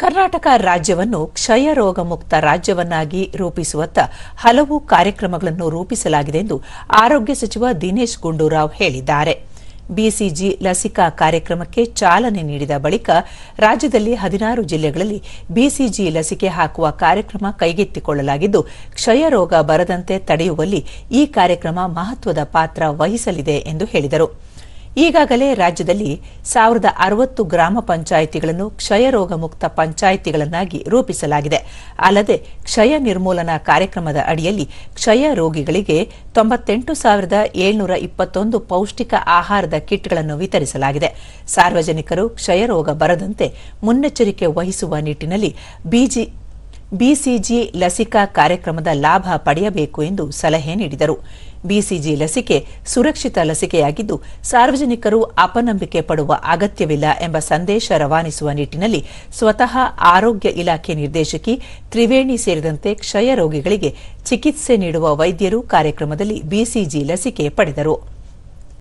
ಕರ್ನಾಟಕ ರಾಜ್ಯವನ್ನು ಕ್ಷಯ ರೋಗ ಮುಕ್ತ ರಾಜ್ಯವನ್ನಾಗಿ ರೂಪಿಸುವತ್ತ ಹಲವು ಕಾರ್ಯಕ್ರಮಗಳನ್ನು ರೂಪಿಸಲಾಗಿದೆ ಎಂದು ಆರೋಗ್ಯ ಸಚಿವ ದಿನೇಶ್ ಗುಂಡೂರಾವ್ ಹೇಳಿದ್ದಾರೆ. ಬಿಸಿಜಿ ಲಸಿಕಾ ಕಾರ್ಯಕ್ರಮಕ್ಕೆ ಚಾಲನೆ ನೀಡಿದ ಬಳಿಕ ರಾಜ್ಯದಲ್ಲಿ ಹದಿನಾರು ಜಿಲ್ಲೆಗಳಲ್ಲಿ ಬಿಸಿಜಿ ಲಸಿಕೆ ಹಾಕುವ ಕಾರ್ಯಕ್ರಮ ಕೈಗೆತ್ತಿಕೊಳ್ಳಲಾಗಿದ್ದು ಕ್ಷಯ ರೋಗ ಬರದಂತೆ ತಡೆಯುವಲ್ಲಿ ಈ ಕಾರ್ಯಕ್ರಮ ಮಹತ್ವದ ಪಾತ್ರ ವಹಿಸಲಿದೆ ಎಂದು ಹೇಳಿದರು. ಈಗಾಗಲೇ ರಾಜ್ಯದಲ್ಲಿ ಸಾವಿರದ ಅರವತ್ತು ಗ್ರಾಮ ಪಂಚಾಯಿತಿಗಳನ್ನು ಕ್ಷಯ ರೋಗ ಮುಕ್ತ ಪಂಚಾಯಿತಿಗಳನ್ನಾಗಿ ರೂಪಿಸಲಾಗಿದೆ. ಅಲ್ಲದೆ ಕ್ಷಯ ನಿರ್ಮೂಲನಾ ಕಾರ್ಯಕ್ರಮದ ಅಡಿಯಲ್ಲಿ ಕ್ಷಯ ರೋಗಿಗಳಿಗೆ ತೊಂಬತ್ತೆಂಟು ಸಾವಿರದ ಏಳ್ನೂರ ಇಪ್ಪತ್ತೊಂದು ಪೌಷ್ಟಿಕ ಆಹಾರದ ಕಿಟ್ಗಳನ್ನು ವಿತರಿಸಲಾಗಿದೆ. ಸಾರ್ವಜನಿಕರು ಕ್ಷಯ ರೋಗ ಬರದಂತೆ ಮುನ್ನೆಚ್ಚರಿಕೆ ವಹಿಸುವ ನಿಟ್ಟಿನಲ್ಲಿ ಬಿಜಿ ಬಿಸಿಜಿ ಲಸಿಕಾ ಕಾರ್ಯಕ್ರಮದ ಲಾಭ ಪಡೆಯಬೇಕು ಎಂದು ಸಲಹೆ ನೀಡಿದರು. ಬಿಸಿಜಿ ಲಸಿಕೆ ಸುರಕ್ಷಿತ ಲಸಿಕೆಯಾಗಿದ್ದು, ಸಾರ್ವಜನಿಕರು ಅಪನಂಬಿಕೆ ಪಡುವ ಅಗತ್ಯವಿಲ್ಲ ಎಂಬ ಸಂದೇಶ ರವಾನಿಸುವ ನಿಟ್ಟಿನಲ್ಲಿ ಸ್ವತಃ ಆರೋಗ್ಯ ಇಲಾಖೆ ನಿರ್ದೇಶಕಿ ತ್ರಿವೇಣಿ ಸೇರಿದಂತೆ ಕ್ಷಯ ರೋಗಿಗಳಿಗೆ ಚಿಕಿತ್ಸೆ ನೀಡುವ ವೈದ್ಯರು ಕಾರ್ಯಕ್ರಮದಲ್ಲಿ ಬಿಸಿಜಿ ಲಸಿಕೆ ಪಡೆದರು.